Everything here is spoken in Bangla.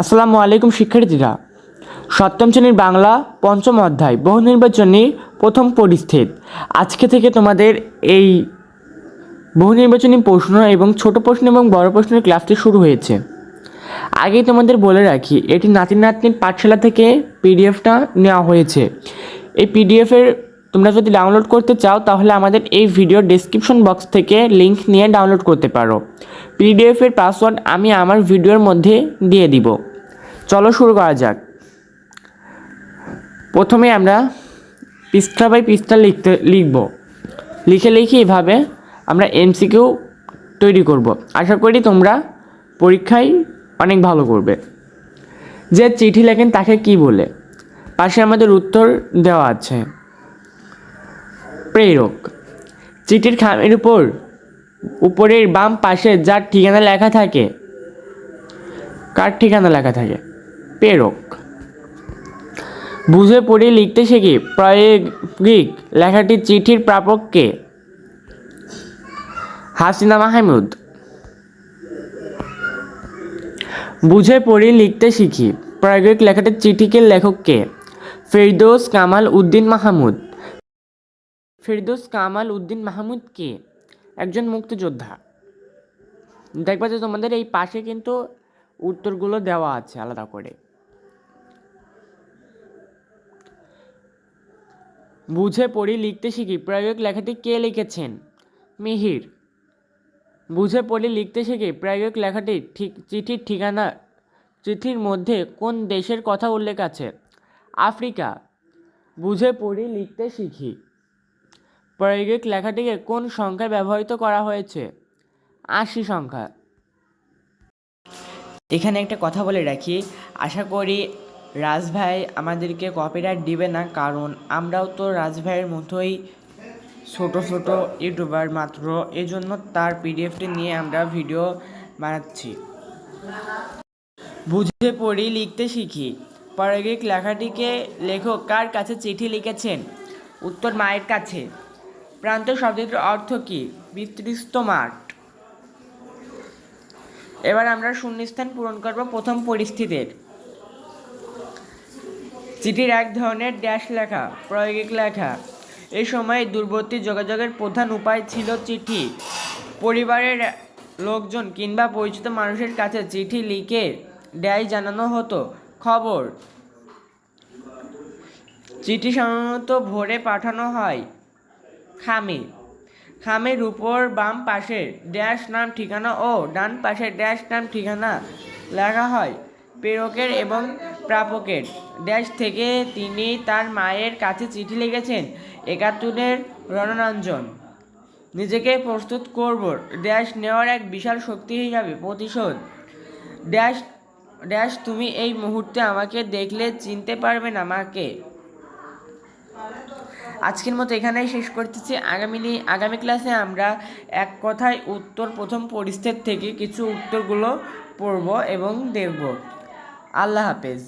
আসসালামু আলাইকুম, শিক্ষার্থীরা। সপ্তম শ্রেণির বাংলা পঞ্চম অধ্যায়, বহু নির্বাচনী প্রথম পরিস্থিত। আজকে থেকে তোমাদের এই বহু নির্বাচনী প্রশ্ন এবং ছোট প্রশ্ন এবং বড় প্রশ্নের ক্লাসটি শুরু হয়েছে। আগেই তোমাদের বলে রাখি, এটি নাতি নাতনির পাঠশালা থেকে পিডিএফটা নেওয়া হয়েছে। এই পিডিএফের তোমরা যদি ডাউনলোড করতে চাও, তাহলে আমাদের এই ভিডিও ডেসক্রিপশন বক্স থেকে লিংক নিয়ে ডাউনলোড করতে পারো। পিডিএফের পাসওয়ার্ড আমি আমার ভিডিওর মধ্যে দিয়ে দিব। চলো শুরু করা যাক। প্রথমে আমরা পৃষ্ঠা বাই পৃষ্ঠা লিখতে, লিখব। লিখে লিখে এভাবে আমরা এমসিকিউ তৈরি করব। আশা করি তোমরা পরীক্ষায় অনেক ভালো করবে। যে চিঠি লেখেন তাকে কি বলে? পাশে আমাদের উত্তর দেওয়া আছে। প্রেরক। চিঠির খামের উপর, উপরের বাম পাশে যার ঠিকানা লেখা থাকে, কার ঠিকানা লেখা থাকে? প্রেরক। বুঝে পড়ে লিখতে শিখি, প্রায়োগিক লেখাটি চিঠির প্রাপককে হাসিনা মাহমুদ। বুঝে পড়ে লিখতে শিখি, প্রায়োগিক লেখাটির চিঠিকে লেখককে ফেরদৌস কামাল উদ্দিন মাহমুদ। ফেরদৌস কামাল উদ্দিন মাহমুদ কে? একজন মুক্তিযোদ্ধা। দেখবা যে তোমাদের এই পাশে কিন্তু উত্তরগুলো দেওয়া আছে আলাদা করে। বুঝে পড়ি, লিখতে শিখি। প্রায়োগিক লেখাটি কে লিখেছেন? মিহির। বুঝে পড়ি, লিখতে শিখি। প্রায়োগিক লেখাটি ঠিক, চিঠির ঠিকানা, চিঠির মধ্যে কোন দেশের কথা উল্লেখ আছে? আফ্রিকা। বুঝে পড়ি, লিখতে শিখি। প্রায়োগিক লেখাটিকে কোন সংখ্যায় ব্যবহৃত করা হয়েছে? আশি সংখ্যা। এখানে একটা কথা বলে রাখি, আশা করি রাজ ভাই আমাদেরকে কপিরাইট দিবে না, কারণ আমরাও তো রাজ ভাইয়ের মতোই ছোট ছোট ইউটিউবার মাত্র, এজন্য তার পিডিএফটি নিয়ে আমরা ভিডিও বানাচ্ছি। বুঝে পড়ি, লিখতে শিখি। প্রায়োগিক লেখাটিকে লেখক কার কাছে চিঠি লিখেছেন? উত্তর মায়ের কাছে। প্রান্ত শব্দটির অর্থ কী? বিস্তৃত মাঠ। এবার আমরা শূন্যস্থান পূরণ করব প্রথম পরিস্থিতির। চিঠির এক ধরনের ড্যাশ লেখা, প্রায়োগিক লেখা। এই সময়ে দূরবর্তী যোগাযোগের প্রধান উপায় ছিল চিঠি। পরিবারের লোকজন কিংবা পরিচিত মানুষের কাছে চিঠি লিখে ড্যাশ জানানো হতো। খবর, চিঠি সাধারণত ভোরে পাঠানো হয়। খামে। খামের উপর বাম পাশে ড্যাশ নাম ঠিকানা ও ডান পাশে ড্যাশ নাম ঠিকানা লেখা হয়, প্রেরকের এবং প্রাপকের। ড্যাশ থেকে তিনি তার মায়ের কাছে চিঠি লিখেছেন, একাত্তরের রণরঞ্জন নিজেকে প্রস্তুত করব, ড্যাশ নেওয়ার এক বিশাল শক্তি হিসাবে প্রতিশোধ। ড্যাশ ড্যাশ তুমি এই মুহূর্তে আমাকে দেখলে চিনতে পারবে না আমাকে আজকের মতো এখানেই শেষ করতেছি। আগামী আগামী ক্লাসে আমরা এক কথায় উত্তর, প্রথম পরিস্থিতি থেকে কিছু উত্তরগুলো পড়ব এবং দেখব। আল্লাহ হাফেজ।